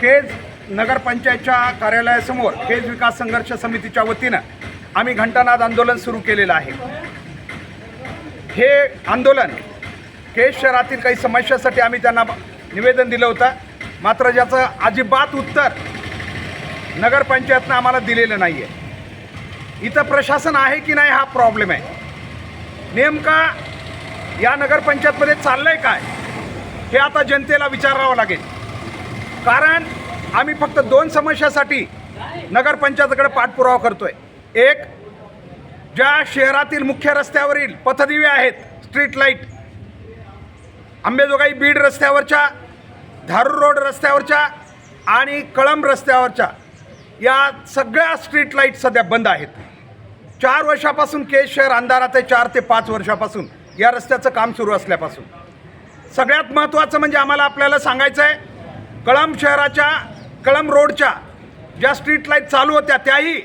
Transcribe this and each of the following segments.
केज नगरपंचायतच्या कार्यालयासमोर केज विकास संघर्ष समितीच्या वतीनं आम्ही घंटानाद आंदोलन सुरू केलेलं आहे. हे आंदोलन केज शहरातील काही समस्यासाठी आम्ही त्यांना निवेदन दिलं होतं. मात्र ज्याचं अजिबात उत्तर नगरपंचायतनं आम्हाला दिलेलं नाही आहे इथं प्रशासन आहे की नाही हा प्रॉब्लेम आहे. नेमका या नगरपंचायतमध्ये चाललं आहे काय? हे आता जनतेला विचारावं लागेल. कारण आम्ही फक्त दोन समस्यासाठी नगरपंचायतीकडे पाठपुरावा करतोय. एक ज्या शहरातील मुख्य रस्त्यावरील पथदिवे आहेत स्ट्रीट लाइट आंबेजोगाई बीड रस्त्यावरच्या धारूर रोड रस्त्यावरच्या आणि कळंब रस्त्यावरच्या या सगळ्या स्ट्रीट लाइट सध्या बंद आहेत. चार वर्षापासून केस शहर अंधारात आहे चार ते पाच वर्षापासून या रस्त्याचं काम सुरू असल्यापासून. सगळ्यात महत्त्वाचं म्हणजे आम्हाला आपल्याला सांगायचं आहे कळंब शहराच्या कळंब रोडच्या ज्या स्ट्रीट लाइट चालू होत्या त्याही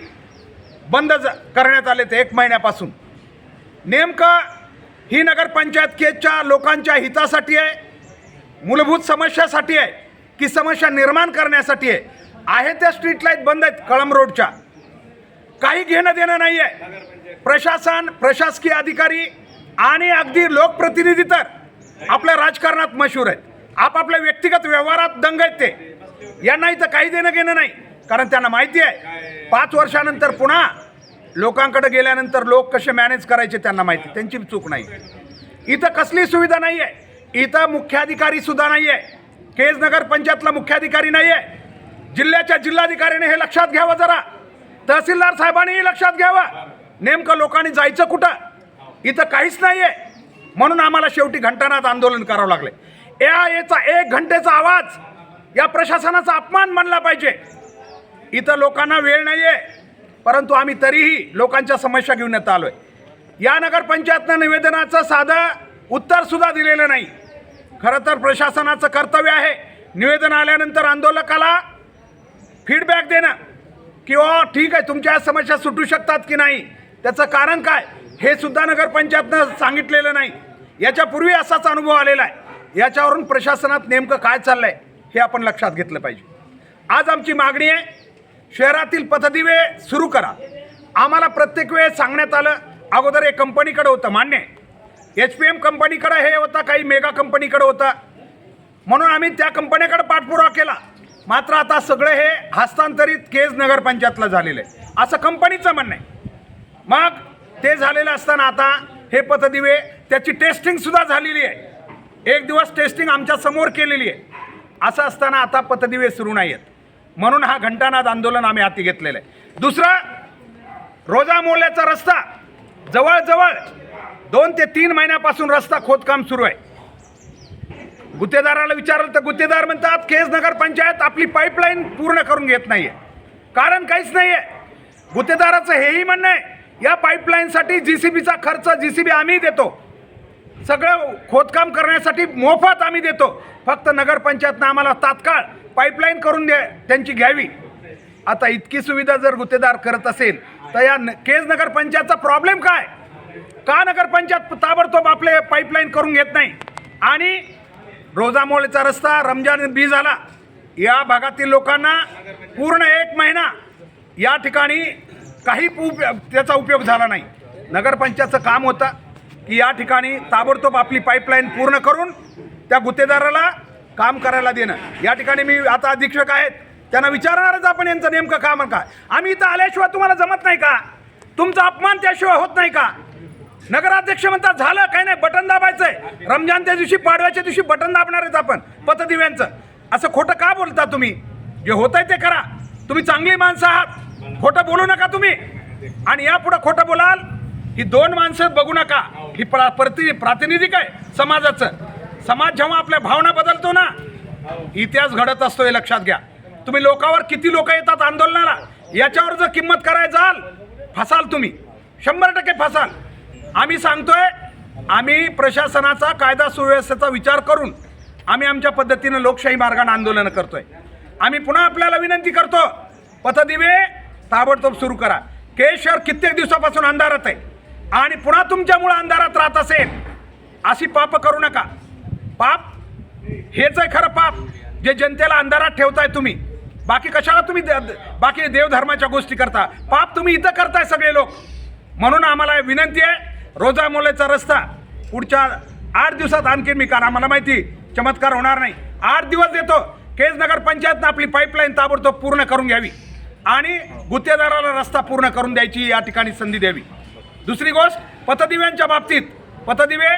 बंद ज- करण्यात आले ते एक महिन्यापासून. नेमकं ही नगरपंचायत केजच्या लोकांच्या हितासाठी आहे मूलभूत समस्यासाठी आहे की समस्या निर्माण करण्यासाठी आहे? आहे त्या स्ट्रीट लाइट बंद आहेत कळंब रोडच्या. काही घेणं देणं नाही आहे प्रशासन प्रशासकीय अधिकारी आणि अगदी लोकप्रतिनिधी तर. आपल्या राजकारणात मशहूर आहेत. आपापल्या व्यक्तिगत व्यवहारात दंग आहेत ते. यांना इथं काही देणं घेणं नाही. कारण त्यांना माहिती आहे पाच वर्षानंतर पुन्हा लोकांकडे गेल्यानंतर लोक कसे मॅनेज करायचे त्यांना माहिती. त्यांची चूक नाही. इथं कसली सुविधा नाही आहे इथं मुख्याधिकारी सुद्धा नाही आहे केज नगर पंचायतला मुख्याधिकारी नाही आहे जिल्ह्याच्या जिल्हाधिकाऱ्याने हे लक्षात घ्यावं जरा. तहसीलदार साहेबांनीही लक्षात घ्यावं. नेमकं लोकांनी जायचं कुठं? इथं काहीच नाही आहे म्हणून आम्हाला शेवटी घंटानाथ आंदोलन करावं लागले. या याचा एक घंटेचा आवाज या प्रशासनाचा अपमान मानला पाहिजे. इथं लोकांना वेळ नाही आहे परंतु आम्ही तरीही लोकांच्या समस्या घेऊन येत आलो आहे या नगरपंचायतनं निवेदनाचं साधं उत्तरसुद्धा दिलेलं नाही. खरं तर प्रशासनाचं कर्तव्य आहे निवेदन आल्यानंतर आंदोलकाला फीडबॅक देणं. किंवा ठीक आहे तुमच्या समस्या सुटू शकतात की नाही? त्याचं कारण काय? हे सुद्धा नगरपंचायतनं सांगितलेलं नाही. याच्यापूर्वी असाच अनुभव आलेला आहे. याच्यावरून प्रशासनात नेमकं काय चाललं आहे हे आपण लक्षात घेतलं पाहिजे. आज आमची मागणी आहे शहरातील पथदिवे सुरू करा. आम्हाला प्रत्येक वेळेस सांगण्यात आलं अगोदर एक कंपनीकडं होतं मान्य आहे. एच पी एम कंपनीकडं हे होतं काही मेगा कंपनीकडं होतं. म्हणून आम्ही त्या कंपनीकडे पाठपुरावा केला. मात्र आता सगळं हे हस्तांतरित केज नगरपंचायतला झालेलं आहे. असं कंपनीचं म्हणणं आहे. मग ते झालेलं असताना आता हे पथदिवे त्याची टेस्टिंगसुद्धा झालेली आहे. एक दिवस टेस्टिंग आमच्यासमोर केलेली आहे. असं असताना आता पथदिवे सुरू नाही आहेत म्हणून हा घंटानाद आंदोलन आम्ही हाती घेतलेलं आहे. दुसरं रोजा मोल्याचा रस्ता. जवळजवळ दोन ते तीन महिन्यापासून रस्ता खोदकाम सुरू आहे. गुत्तेदाराला विचारलं तर गुत्तेदार म्हणतात केज नगर पंचायत आपली पाईपलाईन पूर्ण करून घेत नाही आहे कारण काहीच नाही आहे गुत्तेदाराचं हेही म्हणणं आहे या पाईपलाईनसाठी जी सी बीचा खर्च जी सी बी आम्ही देतो. सगळं खोदकाम करण्यासाठी मोफत आम्ही देतो. फक्त नगरपंचायतनं आम्हाला तात्काळ पाईपलाईन करून द्या त्यांची घ्यावी. आता इतकी सुविधा जर गुत्तेदार करत असेल तर या न- केज नगरपंचायतचा प्रॉब्लेम काय? का नगरपंचायत ताबडतोब आपले पाईपलाईन करून घेत नाही? आणि रोजामोळेचा रस्ता रमजान बी झाला. या भागातील लोकांना पूर्ण एक महिना या ठिकाणी काही उप त्याचा उपयोग झाला नाही. नगरपंचायतचं काम होतं की या ठिकाणी ताबडतोब आपली पाईपलाईन पूर्ण करून त्या गुत्तेदाराला काम करायला देणं. या ठिकाणी मी आता अधीक्षक आहेत. त्यांना विचारणारच आपण यांचं नेमकं काम काय आम्ही इथं आल्याशिवाय तुम्हाला जमत नाही का? तुमचा अपमान त्याशिवाय होत नाही का? नगराध्यक्ष म्हणतात झालं काही नाही बटन दाबायचंय. रमजान त्या दिवशी पाडव्याच्या दिवशी बटन दाबणारच आपण पतदिव्यांचं. असं खोटं का बोलता तुम्ही? जे होत आहे ते करा. तुम्ही चांगली माणसं आहात. खोटं बोलू नका तुम्ही. आणि यापुढे खोटं बोलाल ही दोन माणसं बघू नका. ही प्रा प्रति प्रातिनिधिक आहे समाजाचं. समाज जेव्हा आपल्या भावना बदलतो ना इतिहास घडत असतो हे लक्षात घ्या. तुम्ही लोकांवर किती लोक येतात आंदोलनाला याच्यावर जर किंमत करायला जाल फसाल तुम्ही. शंभर टक्के फसाल. आम्ही सांगतोय आम्ही प्रशासनाचा कायदा सुव्यवस्थेचा विचार करून आम्ही आमच्या पद्धतीनं लोकशाही मार्गाने आंदोलन करतोय. आम्ही पुन्हा आपल्याला विनंती करतो पथदिवे ताबडतोब सुरू करा. केश शहर कित्येक दिवसापासून अंधारात आहे. आणि पुन्हा तुमच्यामुळे अंधारात राहत असेल. अशी पाप करू नका. पाप हेच आहे खरं पाप जे जनतेला अंधारात ठेवताय तुम्ही. बाकी कशाला तुम्ही दे बाकी देवधर्माच्या गोष्टी करता? पाप तुम्ही इथं करताय सगळे लोक. म्हणून आम्हाला विनंती आहे रोजा मोलेचा रस्ता पुढच्या आठ दिवसात आणखी मी कारण आम्हाला माहिती चमत्कार होणार नाही. आठ दिवस देतो. केज नगर पंचायतनं आपली पाईपलाईन ताबडतोब पूर्ण करून घ्यावी. आणि गुत्तेदाराला रस्ता पूर्ण करून द्यायची या ठिकाणी संधी द्यावी. दुसरी गोष्ट पथदिव्यांच्या बाबतीत पथदिवे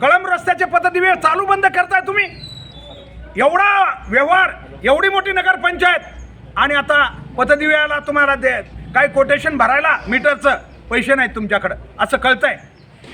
कळम रस्त्याचे पथदिवे चालू बंद करताय तुम्ही. एवढा व्यवहार एवढी मोठी नगरपंचायत आणि आता पथदिव्याला तुम्हाला दे काही कोटेशन भरायला मीटरचं पैसे नाहीत तुमच्याकडं. असं कळतंय.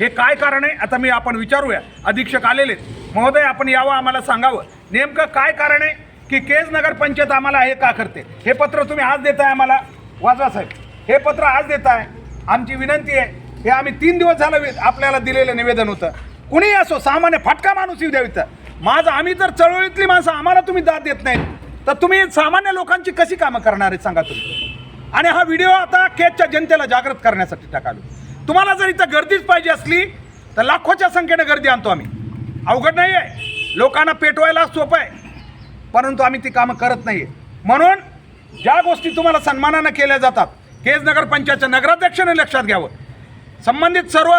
हे काय कारण आहे आता मी आपण विचारूया. अधीक्षक आलेले आहेत. महोदय आपण यावं आम्हाला सांगावं. नेमकं काय कारण आहे? की केज नगरपंचायत आम्हाला हे का करते? हे पत्र तुम्ही आज देताय आम्हाला. वाजवा साहेब. हे पत्र आज देताय. आमची विनंती आहे हे आम्ही तीन दिवस झालं आपल्याला दिलेलं निवेदन होतं. कुणीही असो सामान्य फाटका माणूस येऊ द्यावी तर माझं आम्ही जर चळवळीतली माणसं आम्हाला तुम्ही दाद देत नाही तर तुम्ही सामान्य लोकांची कशी कामं करणार आहेत सांगा तुम्ही. आणि हा व्हिडिओ आता केजच्या जनतेला जागृत करण्यासाठी टाकालो. तुम्हाला जर इथं गर्दीच पाहिजे असली तर लाखोच्या संख्येनं गर्दी आणतो आम्ही. अवघड नाही आहे लोकांना पेटवायला सोपं आहे. परंतु आम्ही ती कामं करत नाही म्हणून ज्या गोष्टी तुम्हाला सन्मानानं केल्या जातात केज नगर पंचायतच्या नगराध्यक्षाने लक्षात घ्यावं. संबंधित सर्व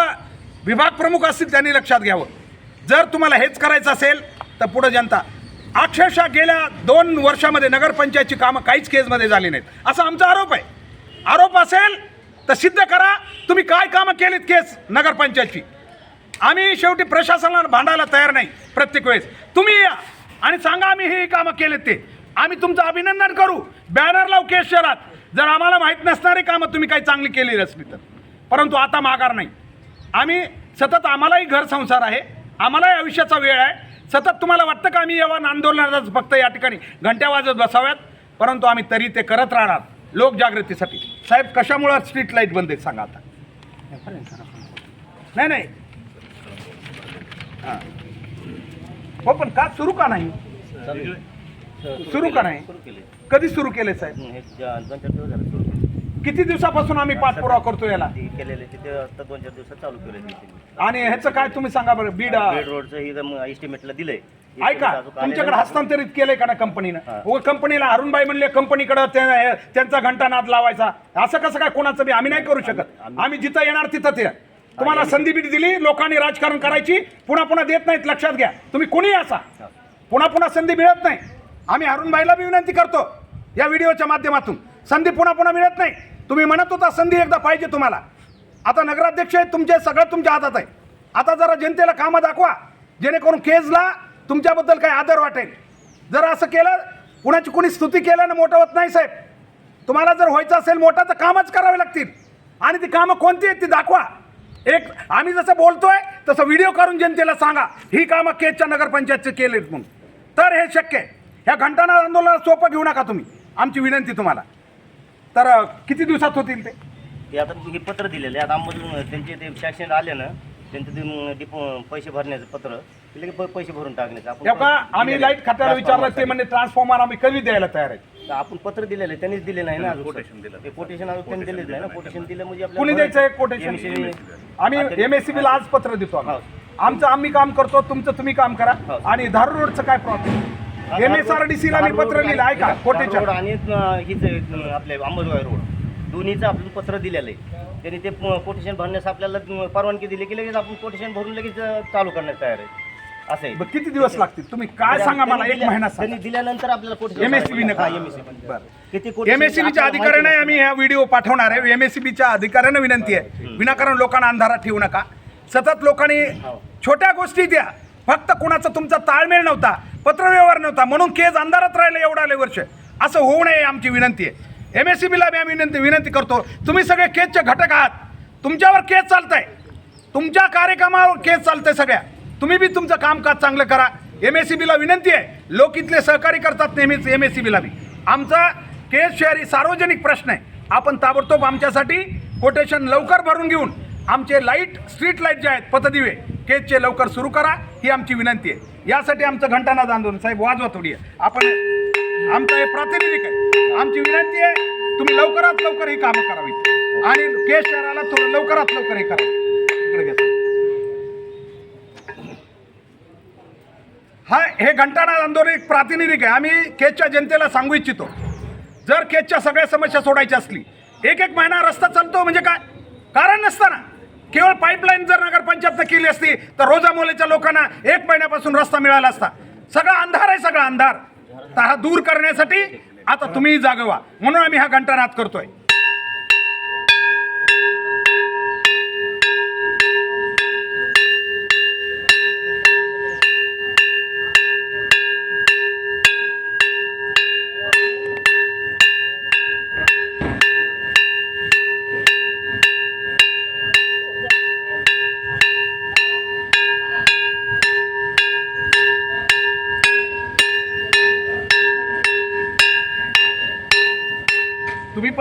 विभाग प्रमुख असतील त्यांनी लक्षात घ्यावं. जर तुम्हाला हेच करायचं असेल तर पुढं जनता अक्षरशः गेल्या दोन वर्षामध्ये नगरपंचायतची कामं काहीच केजमध्ये झाली नाहीत. असा आमचा आरोप आहे. आरोप असेल तर सिद्ध करा तुम्ही काय कामं केलीत केस नगरपंचायतची आम्ही शेवटी प्रशासनाला भांडायला तयार नाही प्रत्येक वेळेस. तुम्ही या. आणि सांगा आम्ही हे कामं केलेत ते. आम्ही तुमचं अभिनंदन करू. बॅनर लावू केस शहरात. जर आम्हाला माहीत नसणारी कामं तुम्ही काही चांगली केलेली असली तर. परंतु आता माघार नाही. आम्ही सतत आम्हालाही घर संसार आहे. आम्हालाही आयुष्याचा वेळ आहे. सतत तुम्हाला वाटतं का आम्ही यावं आंदोलनातच फक्त या ठिकाणी घंट्या वाजत बसाव्यात? परंतु आम्ही तरी ते करत राहणार लोकजागृतीसाठी. साहेब कशामुळं स्ट्रीट लाइट बंद आहेत सांगा आता. नाही नाही. हां. हो पण का? सुरू का नाही? सुरू का नाही? कधी सुरू केले साहेब? किती दिवसापासून आम्ही पाठपुरावा करतो याला? केलेले तिथे आता दोन चार दिवसात चालू केले आणि ह्याचं काय तुम्ही सांगा बरं बीड बेड रोडचं इस्टिमेटला दिलंय. ऐका तुमच्याकडे हस्तांतरित केलंय का ना कंपनीनं? हा. व कंपनीला अरुणबाई म्हणले कंपनीकडे त्यांचा घंटा नाद लावायचा. असं कसं काय कोणाचं बी? आम्ही नाही करू शकत. आम्ही जिथं येणार तिथं ते. तुम्हाला संधी बी दिली लोकांनी राजकारण करायची पुन्हा पुन्हा देत नाहीत लक्षात घ्या. तुम्ही कोणी असा. पुन्हा पुन्हा संधी मिळत नाही. आम्ही अरुणबाईला बी विनंती करतो या व्हिडिओच्या माध्यमातून. संधी पुन्हा पुन्हा मिळत नाही. तुम्ही म्हणत होता संधी एकदा पाहिजे तुम्हाला. आता नगराध्यक्ष आहेत तुमचे सगळं तुमच्या हातात आहे. आता जरा जनतेला कामं दाखवा. जेणेकरून केजला तुमच्याबद्दल काही आदर वाटेल. जर असं केलं कुणाची कुणी स्तुती केल्यानं मोठं होत नाही साहेब. तुम्हाला जर व्हायचं असेल मोठं तर कामच करावे लागतील. आणि ती कामं कोणती आहेत ती दाखवा. एक आम्ही जसं बोलतोय तसं व्हिडिओ करून जनतेला सांगा. ही कामं केजच्या नगरपंचायतचे केलेत म्हणून. तर हे शक्य आहे. ह्या घंटाना आंदोलनाला सोपं घेऊ नका तुम्ही. आमची विनंती तुम्हाला. तर अं, किती दिवसात होतील ते? ते आता हे पत्र दिलेले आता आममधून त्यांचे ते शासन आले ना त्यांचं ते म- पैसे भरण्याचं पत्र. ते लगेच प- पैसे भरून टाकण्याचं. आपण हे का आम्ही लाइट आहे. खात्याला विचारलं ते. म्हणजे ट्रान्सफॉर्मर आम्ही कधी द्यायला तयार आहे तर आपण पत्र दिलेलं आहे त्यांनीच दिले नाही ना कोटेशन दिलं. ते कोटेशन अजून त्यांनी दिलेच नाही ना. कोटेशन दिलं. म्हणजे कुणी द्यायचं आहे. कोटेशन आम्ही एम एस सी बीला आज पत्र देतो आम्ही. आमचं आम्ही काम करतो तुमचं तुम्ही काम करा. हो. आणि धारूर रोडचं काय problem M S R D सीला मी पत्र लिहिलं ऐका. रोड कोटेशन आणि अं, हीच अं, आपले अंबरगाव रोड. दोन्हीचं आपलं पत्र दिलेलं आहे. त्यांनी ते कोटेशन भरण्यास आपल्याला अं, परवानगी दिली की लगेच आपण कोटेशन भरून लगेच अं, चालू करण्यास तयार आहे. असं आहे. बरं, किती दिवस लागतील? तुम्ही काय सांगा मला? त्यांनी एक दिल्या- महिना त्यांनी दिल्यानंतर आपल्याला कोटेशन MSCB नका. हा, MSCB. बरं. किती एम एस सी बीच्या अधिकाऱ्यांना आम्ही ह्या व्हिडिओ पाठवणार आहे. एम एस सी बीच्या अधिकाऱ्यांना विनंती आहे. विनाकारण लोकांना अंधारात ठेवू नका. सतत लोकांनी हो. छोट्या गोष्टी द्या. फक्त कुणाचा तुमचा ताळमेळ नव्हता पत्रव्यवहार नव्हता म्हणून केस अंधारात राहिले एवढा लय वर्ष. असं होऊ नये आमची विनंती आहे. एम एस सी बीला मी विनंती विनंती करतो. तुम्ही सगळे केसचे घटक आहात. तुमच्यावर केस चालतंय. तुमच्या कार्यक्रमावर केस चालतंय सगळ्या. तुम्ही बी तुमचं कामकाज चांगलं करा. एम एस सी बीला विनंती आहे. लोक इथले सहकारी करतात नेहमीच एम एस सी बीला बी. आमचा केस शेअर ही सार्वजनिक प्रश्न आहे. आपण ताबडतोब आमच्यासाठी कोटेशन लवकर भरून घेऊन आमचे लाइट स्ट्रीट लाइट जे आहेत पथदिवे केसचे लवकर सुरू करा. ही आमची विनंती आहे. यासाठी आमचं घंटानाद आंदोलन. साहेब वाजवा थोडी. आहे. आपण आमचं हे प्रातिनिधिक आहे. आमची विनंती आहे तुम्ही लवकरात लवकर ही कामं करावी आणि केस शहराला थोडं लवकरात लवकर हे करा. हा हे घंटानाद आंदोलन एक प्रातिनिधिक आहे. आम्ही केजच्या जनतेला सांगू इच्छितो. जर केजच्या सगळ्या समस्या सोडायच्या असली एक एक महिना रस्ता चालतो म्हणजे काय? कारण नसताना. केवळ पाईपलाईन जर नगरपंचायतनं केली असती तर रोजामोलेच्या लोकांना एक महिन्यापासून रस्ता मिळाला असता. सगळा अंधार आहे सगळा अंधार. तर हा दूर करण्यासाठी आता तुम्ही जागवा. म्हणून आम्ही हा घंटानाद करतोय.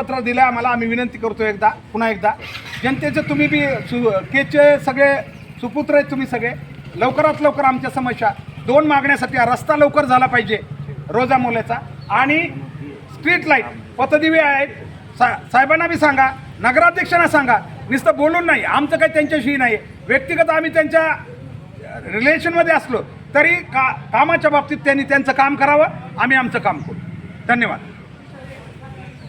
पत्र दिलं आम्हाला आम्ही विनंती करतो एकदा पुन्हा एकदा. जनतेचे तुम्ही बी सु केचे सगळे सुपुत्र आहेत तुम्ही सगळे. लवकरात लवकर आमच्या समस्या. दोन मागण्यासाठी रस्ता लवकर झाला पाहिजे रोजा मोल्याचा. आणि स्ट्रीट लाइट पथदिवे आहेत. सा साहेबांना बी सांगा नगराध्यक्षांना सांगा. नुसतं बोलून नाही आमचं काही त्यांच्याशी नाही व्यक्तिगत आम्ही त्यांच्या रिलेशनमध्ये असलो तरी का कामाच्या बाबतीत त्यांनी त्यांचं काम करावं आम्ही आमचं काम करू. धन्यवाद.